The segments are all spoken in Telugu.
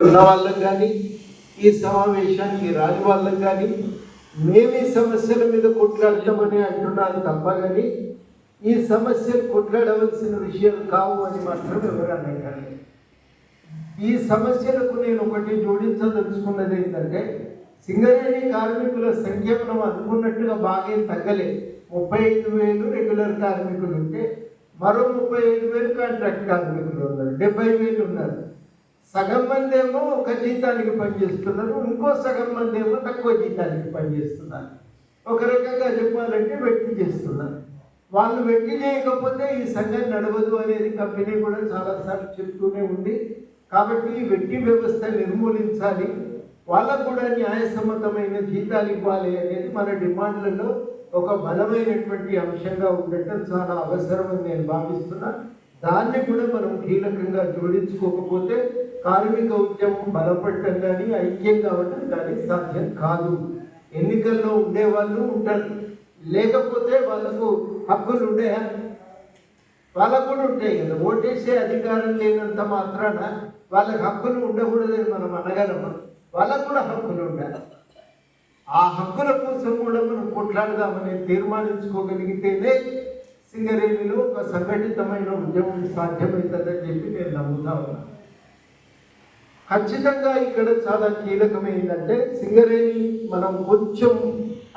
ఉన్న వాళ్ళకు కానీ ఈ సమావేశానికి రాని వాళ్ళకు కానీ మేము ఈ సమస్యల మీద కొట్లాడతామని అంటున్నారు తప్ప కానీ ఈ సమస్యలు కొట్లాడవలసిన విషయాలు కావు అని మాత్రం ఎవరన్నా కానీ ఈ సమస్యలకు నేను ఒకటి జోడించదలుచుకున్నది ఏంటంటే సింగరేణి కార్మికుల సంఖ్య మనం అనుకున్నట్టుగా బాగా తగ్గలేదు. ముప్పై ఐదు వేలు రెగ్యులర్ కార్మికులు ఉంటే మరో ముప్పై ఐదు వేలు కాంట్రాక్ట్ కార్మికులు ఉన్నారు. డెబ్బై వేలు ఉన్నారు. సగం మంది ఏమో ఒక జీతానికి పనిచేస్తున్నారు ఇంకో సగం మంది ఏమో తక్కువ జీతానికి పనిచేస్తున్నారు. ఒక రకంగా చెప్పాలంటే వెట్టి చేస్తున్నారు. వాళ్ళు వెట్టి చేయకపోతే ఈ సంఘం నడవదు అనేది కంపెనీ కూడా చాలాసార్లు చెప్తూనే ఉంది. కాబట్టి ఈ వెట్టి వ్యవస్థ నిర్మూలించాలి. వాళ్ళకు కూడా న్యాయసమ్మతమైన జీతాలు ఇవ్వాలి అనేది మన డిమాండ్లలో ఒక బలమైనటువంటి అంశంగా ఉండటం చాలా అవసరం అని నేను భావిస్తున్నా. దాన్ని కూడా మనం కీలకంగా జోడించుకోకపోతే కార్మిక ఉద్యమం బలపడటం కానీ ఐక్యం కావటం కానీ సాధ్యం కాదు. ఎన్నికల్లో ఉండేవాళ్ళు ఉంటారు. లేకపోతే వాళ్ళకు హక్కులు ఉండేయా? వాళ్ళకు కూడా ఉంటాయి కదా. ఓటేసే అధికారం లేనంత మాత్రాన వాళ్ళకి హక్కులు ఉండకూడదని మనం అనగలము? వాళ్ళకు కూడా హక్కులు ఉండాలి. ఆ హక్కుల కోసం కూడా మనం కొట్లాడదామని తీర్మానించుకోగలిగితేనే సింగరేణిలో ఒక సంఘటితమైన ఉద్యమం సాధ్యమవుతుందని చెప్పి నేను నమ్ముతా ఉన్నాను ఖచ్చితంగా ఇక్కడ చాలా కీలకమైందంటే సింగరేణి మనం కొంచెం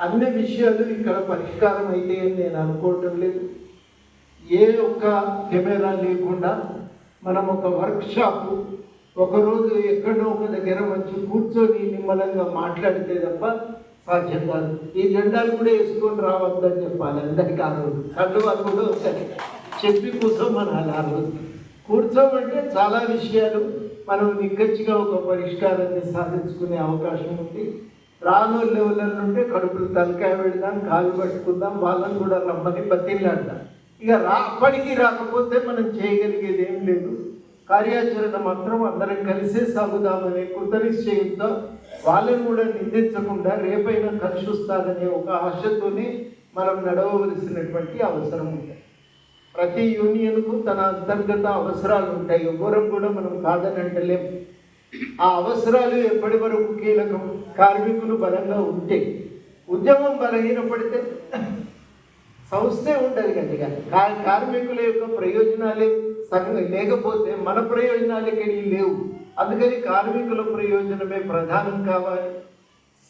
అన్ని విషయాలు ఇక్కడ పరిష్కారం అయితే అని నేను అనుకోవటం లేదు. ఏ ఒక్క కెమెరా లేకుండా మనం ఒక వర్క్ షాప్ ఒకరోజు ఎక్కడో ఒక దగ్గర వచ్చి కూర్చొని నిమ్మలంగా మాట్లాడితే తప్ప సాధ్యం కాదు. ఈ జెండాలు కూడా వేసుకొని రావద్దని చెప్పాలి అందరికీ ఆ రోజు. కండువాలు కూడా వస్తాయి. చెప్పి కూర్చోమనాలి ఆ రోజు. కూర్చోమంటే చాలా విషయాలు మనం నిగ్గచ్చిగా ఒక పరిష్కారాన్ని సాధించుకునే అవకాశం ఉంది. రాను లెవెల్ నుండి కడుపులు తలకాయ పెడదాం కాలు పట్టుకుందాం వాళ్ళని కూడా రమ్మని బతిల్లాడదాం ఇక రా అప్పటికి రాకపోతే మనం చేయగలిగేది ఏం లేదు. కార్యాచరణ మాత్రం అందరం కలిసే సాగుదామనే కృతనిశ్చయంతో వాళ్ళని కూడా నిందించకుండా రేపైనా కలిసి వస్తారనే ఒక ఆశతోనే మనం నడవవలసినటువంటి అవసరం ఉంది. ప్రతి యూనియన్కు తన అంతర్గత అవసరాలు ఉంటాయి. ఎవరం కూడా మనం కాదని అంటలేం. ఆ అవసరాలు ఎప్పటి వరకు కీలకం? కార్మికులు బలంగా ఉంటే ఉద్యమం బలహీనపడితే సంస్థే ఉండదు కనుక కా- కార్మికుల యొక్క ప్రయోజనాలే సగం లేకపోతే మన ప్రయోజనాలు ఇక్కడికి లేవు. అందుకని కార్మికుల ప్రయోజనమే ప్రధానం కావాలి.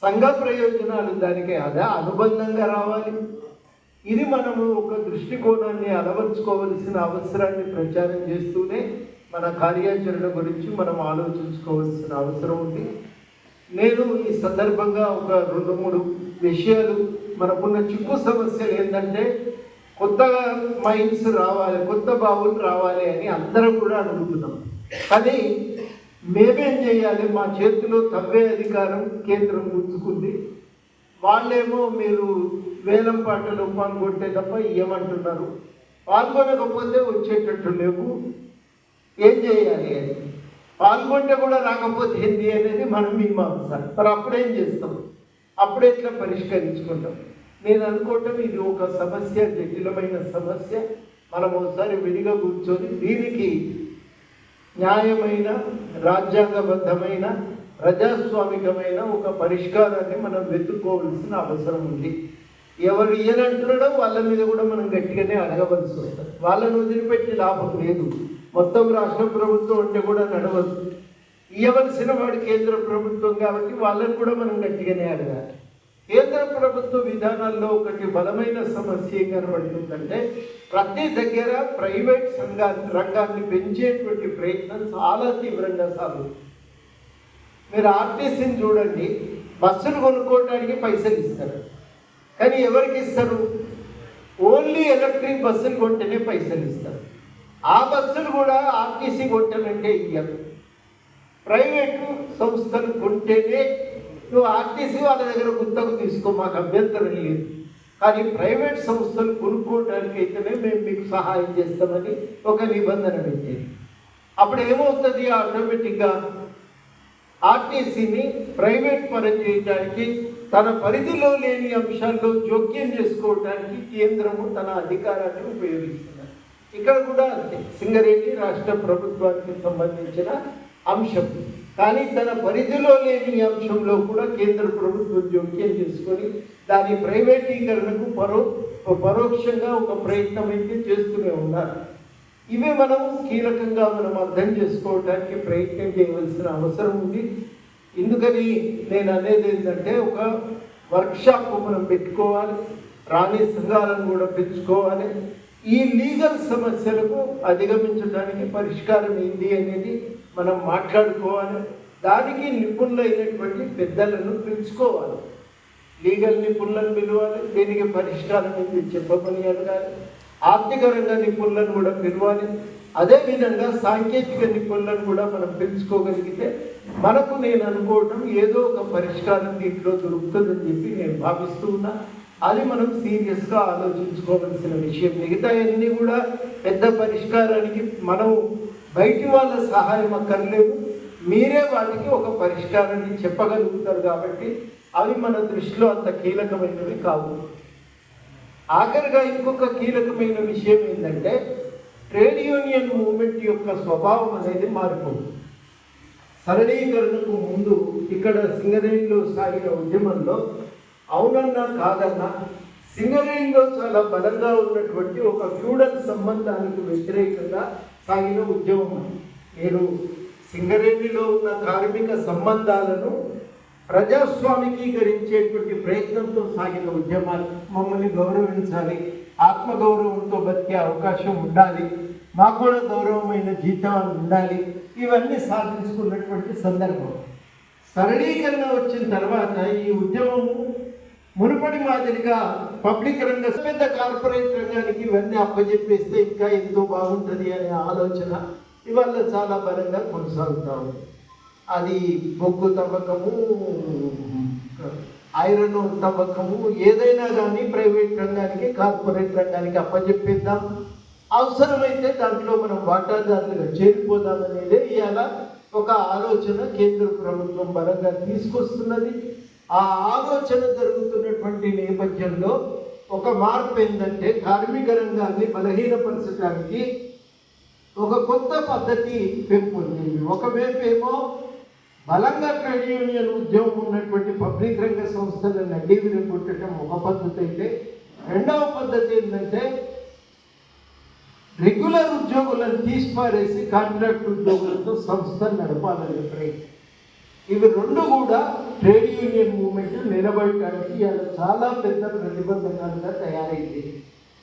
సంఘ ప్రయోజనాలు దానికి అదే అనుబంధంగా రావాలి. ఇది మనము ఒక దృష్టికోణాన్ని అలవర్చుకోవలసిన అవసరాన్ని ప్రచారం చేస్తూనే మన కార్యాచరణ గురించి మనం ఆలోచించుకోవాల్సిన అవసరం ఉంది. నేను ఈ సందర్భంగా ఒక రెండు మూడు విషయాలు మనకున్న చిక్కు సమస్యలు ఏంటంటే కొత్తగా మైండ్స్ రావాలి కొత్త బావులు రావాలి అని అందరం కూడా అడుగుతున్నాం. కానీ మేమేం చేయాలి? మా చేతిలో తవ్వే అధికారం కేంద్రం గుంజుకుంది వాళ్ళేమో మీరు వేలం పాటలు పాల్గొంటే తప్ప ఇవ్వమంటున్నారు పాల్గొనకపోతే వచ్చేటట్టు లేవు. ఏం చేయాలి అని? పాల్గొంటే కూడా రాకపోతే ఏంది అనేది మనం మీమాంస. మరి అప్పుడేం చేస్తాం? అప్పుడు ఎట్లా పరిష్కరించుకుంటాం? నేను అనుకోవటం ఇది ఒక సమస్య జటిలమైన సమస్య. మనం ఒకసారి విడిగా కూర్చొని దీనికి న్యాయమైన రాజ్యాంగబద్ధమైన ప్రజాస్వామికమైన ఒక పరిష్కారాన్ని మనం వెతుక్కోవలసిన అవసరం ఉంది. ఎవరు ఇయ్యనంటున్నాడో వాళ్ళ మీద కూడా మనం గట్టిగానే అడగవలసి వస్తుంది. వాళ్ళని వదిలిపెట్టి లాభం లేదు. మొత్తం రాష్ట్ర ప్రభుత్వం అంటే కూడా నడవదు. ఇవ్వవలసిన వాడు కేంద్ర ప్రభుత్వం కాబట్టి వాళ్ళని కూడా మనం గట్టిగానే అడగాలి. కేంద్ర ప్రభుత్వ విధానాల్లో ఒకటి బలమైన సమస్య ఏం కనబడుతుందంటే ప్రతి దగ్గర ప్రైవేట్ సంఘాన్ని రంగాన్ని పెంచేటువంటి ప్రయత్నం చాలా తీవ్రంగా సాగుతుంది. మీరు ఆర్టీసీని చూడండి బస్సులు కొనుక్కోవడానికి పైసలు ఇస్తారు. కానీ ఎవరికి ఇస్తారు? ఓన్లీ ఎలక్ట్రిక్ బస్సులు కొంటేనే పైసలు ఇస్తారు. ఆ బస్సులు కూడా ఆర్టీసీ కొంటానంటే ఇయ్యరు ప్రైవేటు సంస్థలు కొంటేనే నువ్వు ఆర్టీసీ వాళ్ళ దగ్గర గుత్తకు తీసుకో మాకు అభ్యంతరం లేదు. కానీ ప్రైవేట్ సంస్థలు కొనుక్కోవడానికి అయితేనే మేము మీకు సహాయం చేస్తామని ఒక నిబంధన పెట్టేది అప్పుడు ఏమవుతుంది? ఆటోమేటిక్గా ఆర్టీసీని ప్రైవేట్ పరం చేయడానికి తన పరిధిలో లేని అంశాల్లో జోక్యం చేసుకోవడానికి కేంద్రము తన అధికారాన్ని ఉపయోగిస్తున్నారు ఇక్కడ కూడా అంతే. సింగరేణి రాష్ట్ర ప్రభుత్వానికి సంబంధించిన అంశం. కానీ తన పరిధిలో లేని అంశంలో కూడా కేంద్ర ప్రభుత్వం జోక్యం చేసుకొని దాని ప్రైవేటీకరణకు పరో పరోక్షంగా ఒక ప్రయత్నం అయితే చేస్తూనే ఉన్నారు. ఇవి మనం కీలకంగా మనం అర్థం చేసుకోవడానికి ప్రయత్నం చేయవలసిన అవసరం ఉంది. ఎందుకని నేను అనేది ఏంటంటే ఒక వర్క్షాప్ మనం పెట్టుకోవాలి రాణి సంఘాలను కూడా పెంచుకోవాలి. ఈ లీగల్ సమస్యలకు అధిగమించడానికి పరిష్కారం ఏంటి అనేది మనం మాట్లాడుకోవాలి. దానికి నిపుణులైనటువంటి పెద్దలను పిలుచుకోవాలి లీగల్ నిపుణులను పిలవాలి దీనికి పరిష్కారం ఏంటి చెప్పమని అడగాలి. ఆర్థిక రంగ నిపుణులను కూడా పిలవాలి. అదేవిధంగా సాంకేతిక నిపుణులను కూడా మనం పిలుచుకోగలిగితే మనకు నేను అనుకోవడం ఏదో ఒక పరిష్కారం దీంట్లో దొరుకుతుందని చెప్పి నేను భావిస్తూ ఉన్నా. అది మనం సీరియస్గా ఆలోచించుకోవలసిన విషయం. మిగతా అన్నీ కూడా పెద్ద పరిష్కారానికి మనం బయటి వాళ్ళ సహాయం అక్కర్లేదు. మీరే వాటికి ఒక పరిష్కారాన్ని చెప్పగలుగుతారు కాబట్టి అవి మన దృష్టిలో అంత కీలకమైనవి కావు. ఆఖరిగా ఇంకొక కీలకమైన విషయం ఏంటంటే ట్రేడ్ యూనియన్ మూవ్మెంట్ యొక్క స్వభావం అనేది మారిపోతుంది. సరళీకరణకు ముందు ఇక్కడ సింగరేణిలో సాగిన ఉద్యమంలో అవునన్నా కాదన్నా సింగరేణిలో చాలా బలంగా ఉన్నటువంటి ఒక ఫ్యూడల్ సంబంధానికి వ్యతిరేకంగా సాగిన ఉద్యమం నేను సింగరేణిలో ఉన్న కార్మిక సంబంధాలను ప్రజాస్వామికీకరించేటువంటి ప్రయత్నంతో సాగిన ఉద్యమాలు మమ్మల్ని గౌరవించాలి ఆత్మగౌరవంతో బతికే అవకాశం ఉండాలి మాకు కూడా గౌరవమైన జీతం ఉండాలి ఇవన్నీ సాధించుకున్నటువంటి సందర్భం. సరళీకరణ వచ్చిన తర్వాత ఈ ఉద్యమము మునుపటి మాదిరిగా పబ్లిక్ రంగ పెద్ద కార్పొరేట్ రంగానికి ఇవన్నీ అప్పచెప్పేస్తే ఇంకా ఎంతో బాగుంటుంది అనే ఆలోచన ఇవాళ చాలా బలంగా కొనసాగుతూ ఉంది. అది బొగ్గు తవ్వకము ఐరన్ తవ్వకము ఏదైనా కానీ ప్రైవేట్ రంగానికి కార్పొరేట్ రంగానికి అప్పచెప్పిద్దాం అవసరమైతే దాంట్లో మనం వాటాదారులుగా చేరిపోదాం అనేది ఇవాళ ఒక ఆలోచన కేంద్ర ప్రభుత్వం బలంగా తీసుకొస్తున్నది. ఆ ఆలోచన జరుగుతున్నటువంటి నేపథ్యంలో ఒక మార్పు ఏంటంటే కార్మిక రంగాన్ని బలహీనపరచడానికి ఒక కొత్త పద్ధతి పెంపొందింది. ఒకవైపు ఏమో బలంగా ట్రేడ్ యూనియన్ ఉద్యోగం ఉన్నటువంటి పబ్లిక్ రంగ సంస్థలను అడ్డీ విరగొట్టడం ఒక పద్ధతి అయితే రెండవ పద్ధతి ఏంటంటే రెగ్యులర్ ఉద్యోగులను తీసిపారేసి కాంట్రాక్ట్ ఉద్యోగులతో సంస్థలు నడపాలని ప్రయత్నం. ఇవి రెండు కూడా ట్రేడ్ యూనియన్ మూవ్మెంట్ నిలబడటానికి చాలా పెద్ద ప్రతిబంధకాలుగా తయారైంది.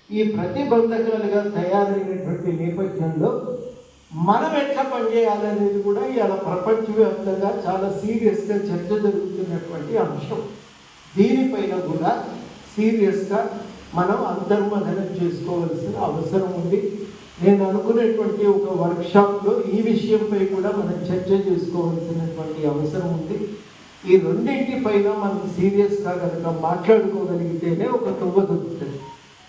ఈ ప్రతిబంధకాలుగా తయారైనటువంటి నేపథ్యంలో మనం ఎట్లా పనిచేయాలనేది కూడా ఇలా ప్రపంచవ్యాప్తంగా చాలా సీరియస్గా చర్చ జరుగుతున్నటువంటి అంశం. దీనిపైన కూడా సీరియస్గా మనం అంతర్మథనం చేసుకోవాల్సిన అవసరం ఉంది. నేను అనుకునేటువంటి ఒక వర్క్షాప్లో ఈ విషయంపై కూడా మనం చర్చ చేసుకోవాల్సినటువంటి అవసరం ఉంది. ఈ రెండింటి పైన మనం సీరియస్గా కనుక మాట్లాడుకోగలిగితేనే ఒక తువ్వ దొరుకుతుంది.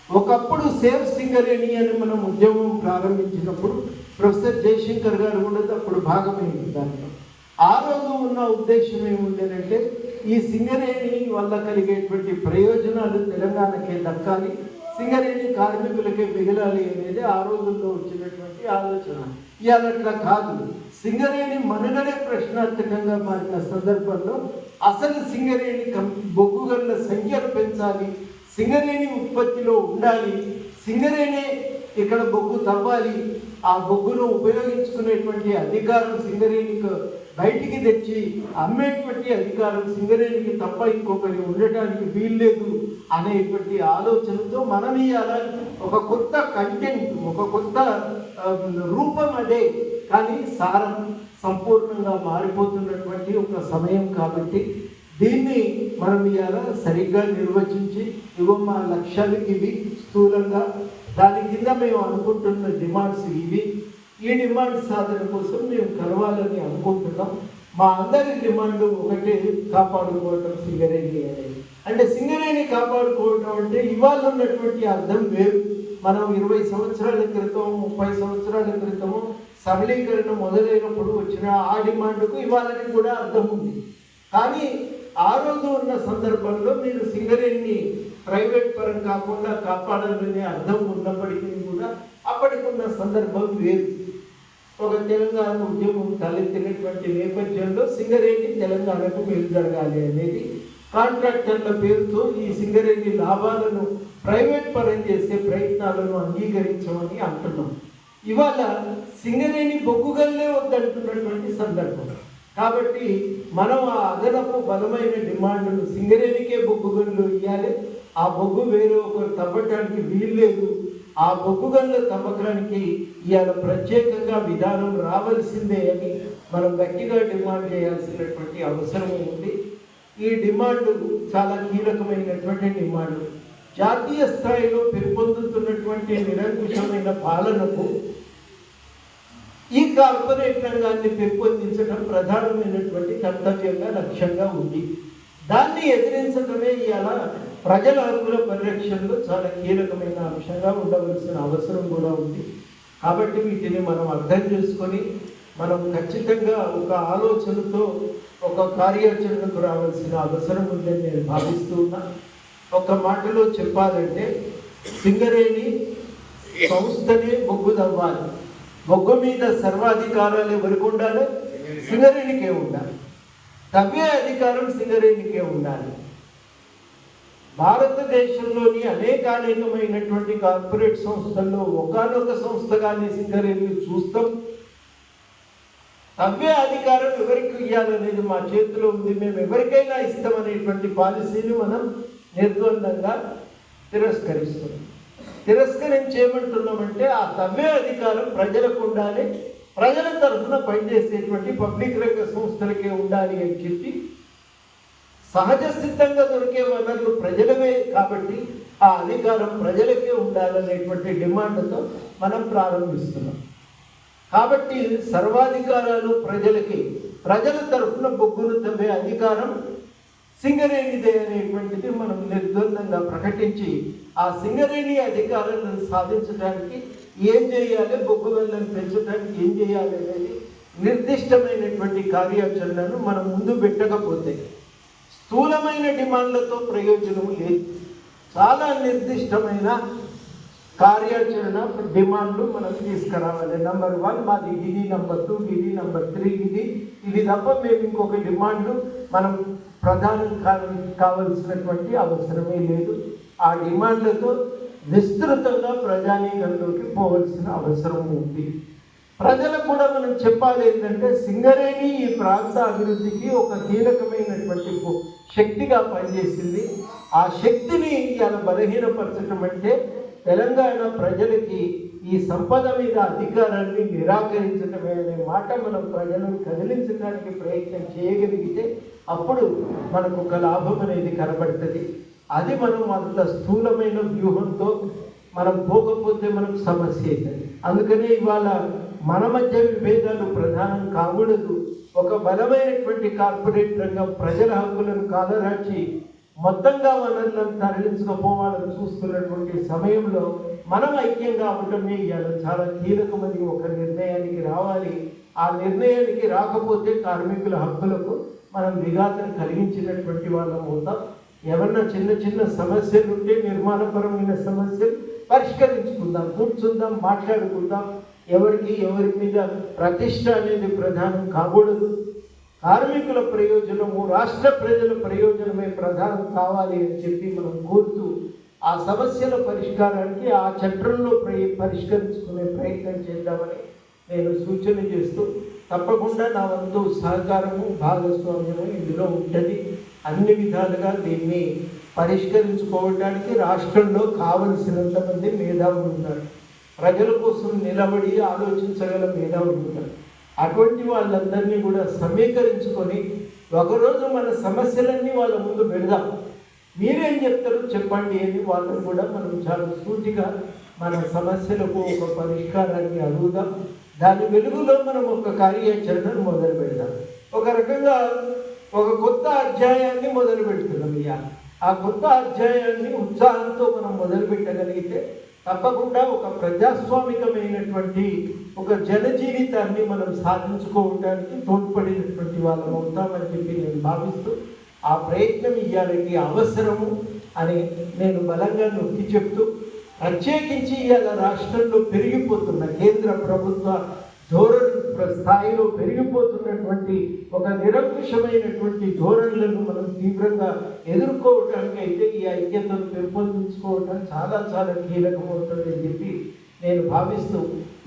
ఒకప్పుడు సేఫ్ సింగరేణి అని మనం ఉద్యమం ప్రారంభించినప్పుడు ప్రొఫెసర్ జయశంకర్ గారు కూడా అప్పుడు భాగమైంది దాంట్లో ఆ రోజు ఉన్న ఉద్దేశం ఏముండేనంటే ఈ సింగరేణి వల్ల కలిగేటువంటి ప్రయోజనాలు తెలంగాణకే దక్కాలి సింగరేణి కార్మికులకే మిగలాలి అనేది ఆ రోజుల్లో వచ్చినటువంటి ఆలోచన. ఇవాళ అట్లా కాదు. సింగరేణి మనుగడే ప్రశ్నార్థకంగా మారిన సందర్భంలో అసలు సింగరేణి కం బొగ్గు సంఖ్యను పెంచాలి సింగరేణి ఉత్పత్తిలో ఉండాలి సింగరేణి ఇక్కడ బొగ్గు తవ్వాలి ఆ బొగ్గును ఉపయోగించుకునేటువంటి అధికారం సింగరేణికి బయటికి తెచ్చి అమ్మేటువంటి అధికారం సింగరేణికి తప్ప ఇంకొకరి ఉండటానికి వీల్లేదు అనేటువంటి ఆలోచనతో మనం ఇవాళ ఒక కొత్త కంటెంట్ ఒక కొత్త um, రూపం అదే. కానీ సారం సంపూర్ణంగా మారిపోతున్నటువంటి ఒక సమయం కాబట్టి దీన్ని మనం ఇవాళ సరిగ్గా నిర్వచించి ఇగో మా లక్ష్యాలు ఇవి స్థూలంగా దాని కింద మేము అనుకుంటున్న డిమాండ్స్ ఇవి. ఈ డిమాండ్ సాధన కోసం మేము కలవాలని అనుకుంటున్నాం. మా అందరి డిమాండ్ ఒకటే కాపాడుకోవటం సింగరేణి అనేది. అంటే సింగరేణి కాపాడుకోవటం అంటే ఇవాళ ఉన్నటువంటి అర్థం వేరు. మనం ఇరవై సంవత్సరాల క్రితం ముప్పై సంవత్సరాల క్రితము సరళీకరణ మొదలైనప్పుడు వచ్చిన ఆ డిమాండ్కు ఇవాళకి కూడా అర్థం ఉంది. కానీ ఆ రోజు ఉన్న సందర్భంలో మీరు సింగరేణిని ప్రైవేట్ పరం కాకుండా కాపాడాలనే అర్థం ఉన్నప్పటికీ కూడా అప్పటికున్న సందర్భం వేరు. ఒక తెలంగాణ ఉద్యమం తలెత్తినటువంటి నేపథ్యంలో సింగరేణి తెలంగాణకు మేలు జరగాలి అనేది కాంట్రాక్టర్ల పేరుతో ఈ సింగరేణి లాభాలను ప్రైవేట్ పరం చేసే ప్రయత్నాలను అంగీకరించమని అంటున్నాం. ఇవాళ సింగరేణి బొగ్గుగల్లే వద్దంటున్నటువంటి సందర్భం. కాబట్టి మనం ఆ అదనపు బలమైన డిమాండ్ను సింగరేణికే బొగ్గు గనులు ఇవ్వాలి ఆ బొగ్గు వేరే ఒకరు తవ్వటానికి వీల్లేదు ఆ బొగ్గు గనుల తవ్వకానికి ఇవాళ ప్రత్యేకంగా విధానం రావాల్సిందే అని మనం గట్టిగా డిమాండ్ చేయాల్సినటువంటి అవసరం ఉంది. ఈ డిమాండ్ చాలా కీలకమైనటువంటి డిమాండ్. జాతీయ స్థాయిలో పెంపొందుతున్నటువంటి నిరంకుశమైన పాలనకు ఈ కార్పొరేట్ రంగాన్ని పెంపొందించడం ప్రధానమైనటువంటి కర్తవ్యంగా లక్ష్యంగా ఉంది. దాన్ని ఎదిరించడమే ఇవాళ ప్రజల హక్కుల పరిరక్షణలో చాలా కీలకమైన అంశంగా ఉండవలసిన అవసరం కూడా ఉంది. కాబట్టి వీటిని మనం అర్థం చేసుకొని మనం ఖచ్చితంగా ఒక ఆలోచనతో ఒక కార్యాచరణకు రావాల్సిన అవసరం ఉందని నేను భావిస్తూ ఉన్నా. ఒక మాటలో చెప్పాలంటే సింగరేణి సంస్థనే బొగ్గు మొగ్గు మీద సర్వాధికారాలు ఎవరికి ఉండాలి? సింగరేణికే ఉండాలి. తవ్వే అధికారం సింగరేణికే ఉండాలి. భారతదేశంలోని అనేకానేకమైనటువంటి కార్పొరేట్ సంస్థల్లో ఒకనొక సంస్థగానే సింగరేణి చూస్తాం. తవ్వే అధికారం ఎవరికి ఇవ్వాలనేది మా చేతిలో ఉంది. మేము ఎవరికైనా ఇస్తామనేటువంటి పాలసీని మనం నిర్ద్వందంగా తిరస్కరిస్తున్నాం. తిరస్కరించేమంటున్నామంటే ఆ తవ్వే అధికారం ప్రజలకు ఉండాలి. ప్రజల తరఫున పనిచేసేటువంటి పబ్లిక్ రంగ సంస్థలకే ఉండాలి అని చెప్పి సహజ సిద్ధంగా దొరికే వనరులు ప్రజలవే కాబట్టి ఆ అధికారం ప్రజలకే ఉండాలనేటువంటి డిమాండ్తో మనం ప్రారంభిస్తున్నాం. కాబట్టి సర్వాధికారాలు ప్రజలకి. ప్రజల తరఫున బొగ్గును తవ్వే అధికారం సింగరేణిదే అనేటువంటిది మనం నిర్ద్వందంగా ప్రకటించి ఆ సింగరేణి అధికారాలను సాధించడానికి ఏం చేయాలి? బొగ్గు వెళ్ళని పెంచడానికి ఏం చేయాలి అనేది నిర్దిష్టమైనటువంటి కార్యాచరణను మనం ముందు పెట్టకపోతే స్థూలమైన డిమాండ్లతో ప్రయోజనం లేదు. చాలా నిర్దిష్టమైన కార్యాచరణ డిమాండ్లు మనం తీసుకురావాలి. నంబర్ వన్ మాది ఇది నంబర్ టూ ఇది నంబర్ త్రీ ఇది ఇది తప్ప మేము ఇంకొక డిమాండ్లు మనం ప్రధానం కా- కావలసినటువంటి అవసరమే లేదు. ఆ డిమాండ్లతో విస్తృతంగా ప్రజానీకంలోకి పోవలసిన అవసరం ఉంది. ప్రజలకు కూడా మనం చెప్పాలి ఏంటంటే సింగరేణి ఈ ప్రాంత అభివృద్ధికి ఒక కీలకమైనటువంటి శక్తిగా పనిచేసింది. ఆ శక్తిని ఇలా బలహీనపరచడం అంటే తెలంగాణ ప్రజలకి ఈ సంపద మీద అధికారాన్ని నిరాకరించటమే అనే మాట మనం ప్రజలను కదిలించడానికి ప్రయత్నం చేయగలిగితే అప్పుడు మనకు ఒక లాభం అనేది కనబడుతుంది. అది మనం అంత స్థూలమైన వ్యూహంతో మనం పోకపోతే మనకు సమస్య అవుతుంది అందుకనే ఇవాళ మన మధ్య విభేదాలు ప్రధానం కాకూడదు. ఒక బలమైనటువంటి కార్పొరేట్ రంగం ప్రజల హక్కులను కాదరాచి మొత్తంగా వనరులను తరలించకపోవాలని చూస్తున్నటువంటి సమయంలో మనం ఐక్యంగా ఉండటమే ఇవాళ చాలా కీలకమని ఒక నిర్ణయానికి రావాలి. ఆ నిర్ణయానికి రాకపోతే కార్మికుల హక్కులకు మనం విఘాతం కలిగించినటువంటి వాళ్ళం అవుతాం. ఏమన్నా చిన్న చిన్న సమస్యలు ఉంటే నిర్మాణపరమైన సమస్యలు పరిష్కరించుకుందాం కూర్చుందాం మాట్లాడుకుందాం. ఎవరికి ఎవరి మీద ప్రతిష్ట అనేది ప్రధానం కాకూడదు కార్మికుల ప్రయోజనము రాష్ట్ర ప్రజల ప్రయోజనమే ప్రధానం కావాలి అని చెప్పి మనం కోరుతూ ఆ సమస్యల పరిష్కారానికి ఆ చట్టంలో ప్ర- పరిష్కరించుకునే ప్రయత్నం చేద్దామని నేను సూచన చేస్తూ తప్పకుండా నా వంతు సహకారము భాగస్వామ్యము ఇందులో ఉంటుంది. అన్ని విధాలుగా దీన్ని పరిష్కరించుకోవడానికి రాష్ట్రంలో కావలసినంత మంది మేధావులు ఉన్నారు ప్రజల కోసం నిలబడి ఆలోచించగల మేధావులు ఉన్నారు అటువంటి వాళ్ళందరినీ కూడా సమీకరించుకొని ఒకరోజు మన సమస్యలన్నీ వాళ్ళ ముందు పెడదాం. మీరేం చెప్తారు? చెప్పండి అని వాళ్ళని కూడా మనం చాలా సూటిగా మన సమస్యలకు ఒక పరిష్కారాన్ని అడుగుదాం. దాని వెలుగులో మనం ఒక కార్యాచరణను మొదలు పెడదాం. ఒక రకంగా ఒక కొత్త అధ్యాయాన్ని మొదలు పెడుతున్నాం ఇవాళ ఆ కొత్త అధ్యాయాన్ని ఉత్సాహంతో మనం మొదలు పెట్టగలిగితే తప్పకుండా ఒక ప్రజాస్వామికమైనటువంటి ఒక జన జీవితాన్ని మనం సాధించుకోవడానికి తోడ్పడినటువంటి వాళ్ళం అవుతామని చెప్పి నేను భావిస్తూ ఆ ప్రయత్నం ఇవ్వాలంటే అవసరము అని నేను బలంగా నొక్కి చెప్తూ ప్రత్యేకించి ఇవాళ రాష్ట్రంలో పెరిగిపోతున్న కేంద్ర ప్రభుత్వ ధోరణి ప్ర- స్థాయిలో పెరిగిపోతున్నటువంటి ఒక నిరంకుశమైనటువంటి ధోరణులను మనం తీవ్రంగా ఎదుర్కోవటానికి అయితే ఈ ఐక్యతను పెంపొందించుకోవటం చాలా చాలా కీలకమవుతుంది అని చెప్పి నేను భావిస్తూ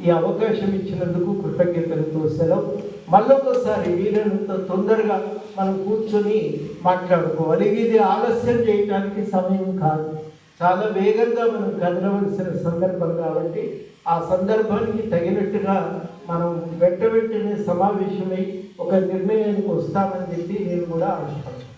ఈ అవకాశం ఇచ్చినందుకు కృతజ్ఞతలతో సెలవు. మళ్ళొకసారి వీలైనంత తొందరగా మనం కూర్చొని మాట్లాడుకోవాలి. ఇది ఆలస్యం చేయడానికి సమయం కాదు. చాలా వేగంగా మనం కదలవలసిన సందర్భం కాబట్టి ఆ సందర్భానికి తగినట్టుగా మనం వెంట వెంటనే సమావేశమై ఒక నిర్ణయానికి వస్తామని చెప్పి నేను కూడా ఆశపడుతున్నాను.